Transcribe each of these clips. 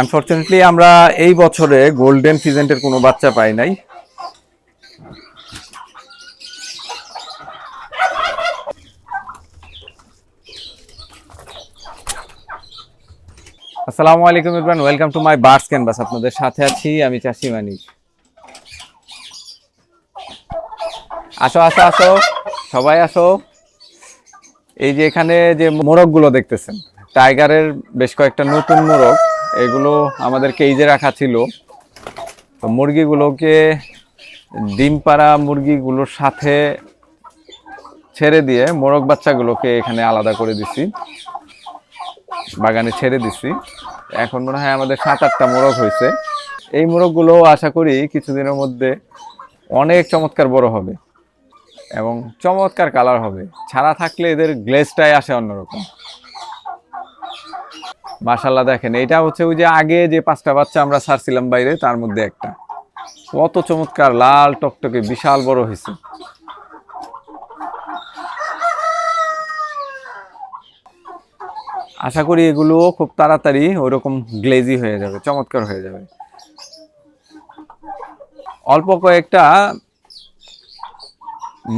Unfortunately আমরা এই বছরে গোল্ডেন ফিজেন্টের কোনো বাচ্চা পাই নাই। আসসালামু আলাইকুম Irfan welcome to my bars canvas আপনাদের সাথে আছি আমি চাষি মানিক। আসো আসো আসো, সবাই আসো। এই যে এখানে যে মোরগগুলো দেখতেছেন, টাইগারের বেশ কয়েকটা নতুন মোরগ। এগুলো আমাদের কেজে রাখা ছিল। তো মুরগিগুলোকে ডিম পাড়া মুরগিগুলোর সাথে ছেড়ে দিয়ে মোরগ বাচ্চাগুলোকে এখানে আলাদা করে দিছি। বাগানে ছেড়ে দিছি। এখন মনে হয় আমাদের সাত আটটা মোরগ হয়েছে। এই মোরগগুলো আশা করি কিছুদিনের মধ্যে অনেক চমৎকার বড় হবে এবং চমৎকার কালার হবে। ছাড়া থাকলে এদের গ্লেজটাই আসে অন্যরকম। মাশাল্লাহ দেখেন এটা হচ্ছে ওই যে আগে যে পাঁচটা বাচ্চা আমরা ছাড়ছিলাম বাইরে, তার মধ্যে একটা। কত চমৎকার, লাল টকটকে বিশাল বড় হয়েছে। আশা করি এগুলো খুব তাড়াতাড়ি ওরকম গ্লেজি হয়ে যাবে, চমৎকার হয়ে যাবে। অল্প কয়েকটা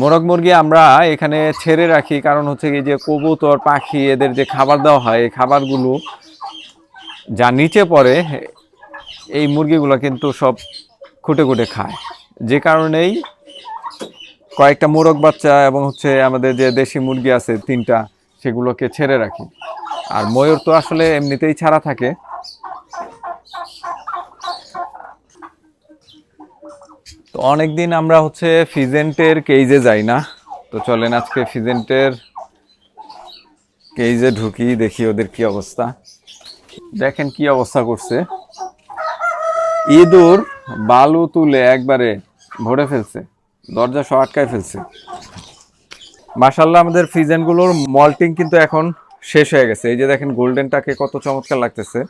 মোরগ মুরগি আমরা এখানে ছেড়ে রাখি, কারণ হচ্ছে কি যে কবুতর, পাখি, এদের যে খাবার দেওয়া হয়, এই খাবারগুলো যা নিচে পড়ে, এই মুরগিগুলো কিন্তু সব খুঁটে খুঁটে খায়। যে কারণেই কয়েকটা মোরগ বাচ্চা এবং হচ্ছে আমাদের যে দেশি মুরগি আছে তিনটা, সেগুলোকে ছেড়ে রাখি। আর ময়ূর তো আসলে এমনিতেই ছাড়া থাকে। তো অনেকদিন আমরা হচ্ছে ফিজেন্টের কেজে যাই না। তো চলেন আজকে ফিজেন্টের কেজে ঢুকি, দেখি ওদের কি অবস্থা। দেখেন কি অবস্থা করছে। ইঁদুর বালু তুলে একবারে ভরে ফেলছে, দরজা সহ আটকায় ফেলছে। মার্শাল্লাহ আমাদের ফিজেনগুলোর মল্টিং কিন্তু এখন শেষ হয়ে গেছে। এই যে দেখেন গোল্ডেনটাকে কত চমৎকার লাগতেছে।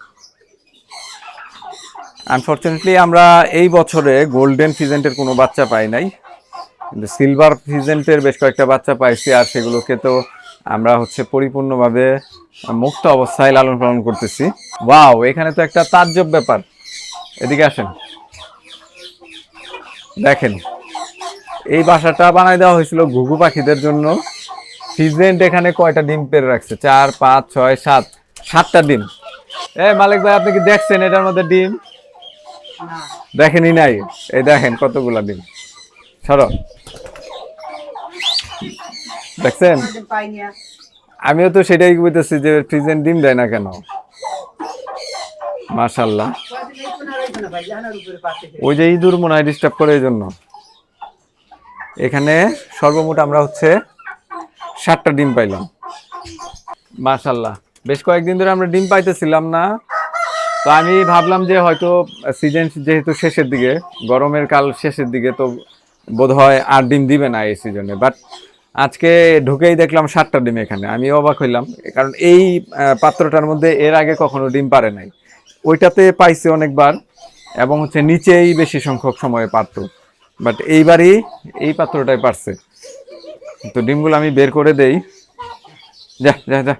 আনফরচুনেটলি আমরা এই বছরে গোল্ডেন ফিজেন্টের কোনো বাচ্চা পাই নাই। কিন্তু সিলভার ফিজেন্টের বেশ কয়েকটা বাচ্চা পাইছি আর সেগুলোকে তো আমরা হচ্ছে পরিপূর্ণভাবে মুক্ত অবস্থায় লালন পালন করতেছি। ওয়াও এখানে তো একটা তাজ্জব ব্যাপার। এদিকে আসেন। দেখেন এই বাসাটা বানাই দেওয়া হয়েছিল ঘুঘু পাখিদের জন্য। ফিজেন্ট এখানে কয়টা ডিম পেরে রাখছে? চার পাঁচ ছয় সাত। সাতটা ডিম। এ মালিক ভাই আপনি কি দেখছেন এটার মধ্যে ডিম? দেখেনি নাই। এই দেখেন কতগুলা ডিম। সরো। দেখছেন? আমিও তো সেটাই বুঝতেছি যে ফ্রিজেন ডিম দেয় না কেন? মাশাল্লাহ ওই যে ইঁদুর মনে হয় ডিস্টার্ব করে এই জন্য এখানে সর্বমোট আমরা হচ্ছে ষাটটা ডিম পাইলাম। মাশাল্লাহ বেশ কয়েকদিন ধরে আমরা ডিম পাইতেছিলাম না। তো আমি ভাবলাম যে হয়তো সিজন যেহেতু শেষের দিকে গরমের কাল শেষের দিকে তো বোধ হয় আর ডিম দিবে না এই সিজনে বাট আজকে ঢুকেই দেখলাম সাতটা ডিম এখানে। আমি অবাক হইলাম, কারণ এই পাত্রটার মধ্যে এর আগে কখনো ডিম পারে নাই। ওইটাতে পাইছে অনেকবার, এবং হচ্ছে নিচেই বেশি সংখ্যক সময়ে পারতো। বাট এইবারই এই পাত্রটাই পারছে। তো ডিমগুলো আমি বের করে দেই। যা যা যা।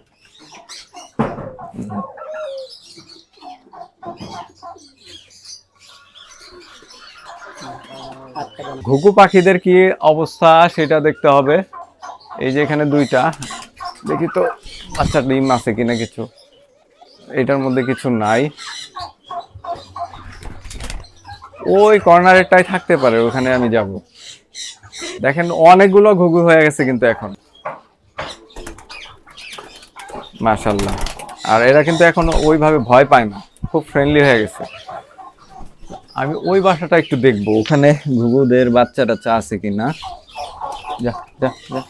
ঘুঘু পাখিদের কি অবস্থা সেটা দেখতে হবে। এই যে এখানে দুইটা, দেখি তো আচ্ছা ডিম আছে কিনা কিছু। এটার মধ্যে কিছু নাই। ওই কর্নারেরটাই থাকতে পারে, ওখানে আমি যাব। দেখেন, অনেকগুলো ঘুঘু হয়ে গেছে কিন্তু এখন। মাশাল্লাহ আর এরা কিন্তু এখন ওইভাবে ভয় পায় না, খুব ফ্রেন্ডলি হয়ে গেছে। আমি ওই বাসাটা একটু দেখব, ওখানে ঘুঘুদের বাচ্চা টাচ্চা আছে কিনা। যা যা যা।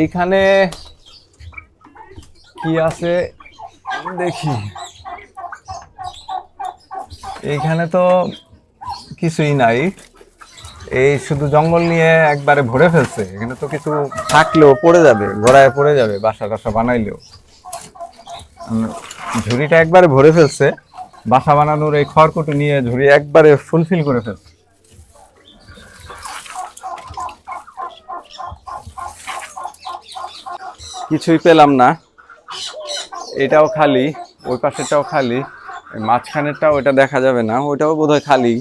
এইখানে কি আছে দেখি। এইখানে তো কিছুই নাই। এই শুধু জঙ্গল নিয়ে একবারে ভরে ফেলছে। এখানে তো কিছু থাকলেও পড়ে যাবে, ঘোড়ায় পড়ে যাবে, বাসা টাসা বানাইলেও। ঝুড়িটা একবারে ভরে ফেলছে। বাসা বানানোর এই খড়কুটো নিয়ে ঝুড়ি একবারে ফুলফিল করে ফেলছে। কিছুই পেলাম না। এটাও খালি, ওই পাশেরটাও খালি মাঝখানেরটাও ওটা দেখা যাবে না, ওইটাও বোধহয় খালি।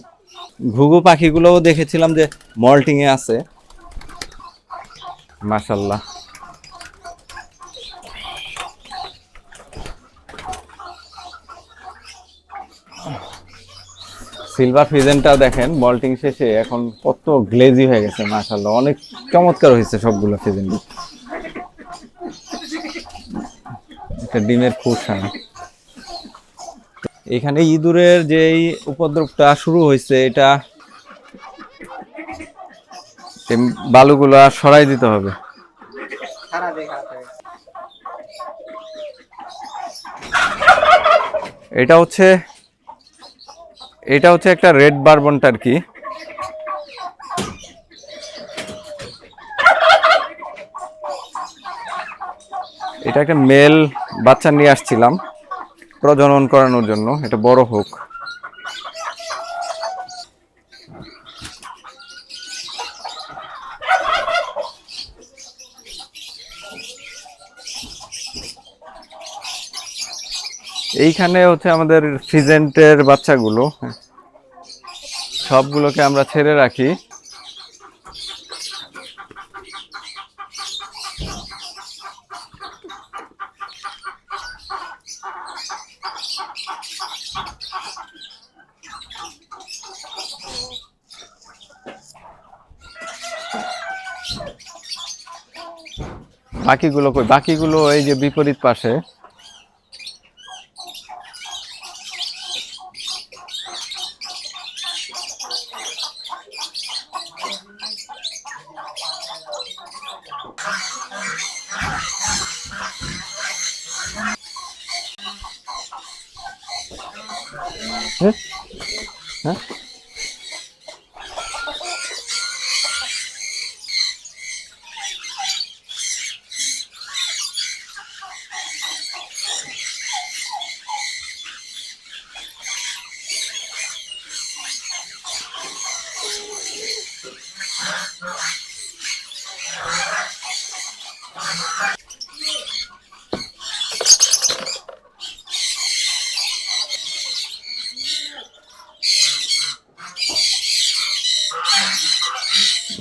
ঘুঘু পাখিগুলোও দেখেছিলাম যে মল্টিং এ আছে। মাশাল্লাহ। সিলভার ফিজেনটা দেখেন, মল্টিং শেষে এখন কত গ্লেজি হয়ে গেছে, মাশাল্লাহ। অনেক চমৎকার হয়েছে সবগুলো ফিজেন একটা ডিমের হয় এখানে ইঁদুরের যে উপদ্রবটা শুরু হয়েছে, এটা বালুগুলা সরাই দিতে হবে। এটা হচ্ছে এটা হচ্ছে একটা রেড বারবন টার্কি এটা একটা মেল বাচ্চা নিয়ে আসছিলাম, প্রজনন করানোর জন্য, এটা বড় হোক। এইখানে হচ্ছে আমাদের ফিজেন্টের বাচ্চাগুলো সবগুলোকে আমরা ছেড়ে রাখি। বাকিগুলো কই? বাকিগুলো এই যে বিপরীত পাশে। হ্যাঁ? হ্যাঁ?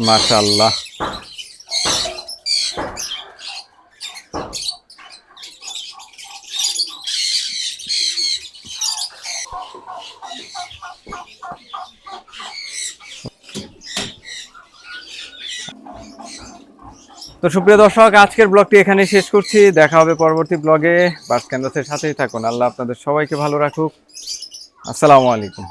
মাশাল্লাহ তো সুপ্রিয় দর্শক, আজকের ব্লগটি এখানে শেষ করছি। দেখা হবে পরবর্তী ব্লগে। বাস ক্যান্ডাসের সাথেই থাকুন। আল্লাহ আপনাদের সবাইকে ভালো রাখুক। আসসালামু আলাইকুম।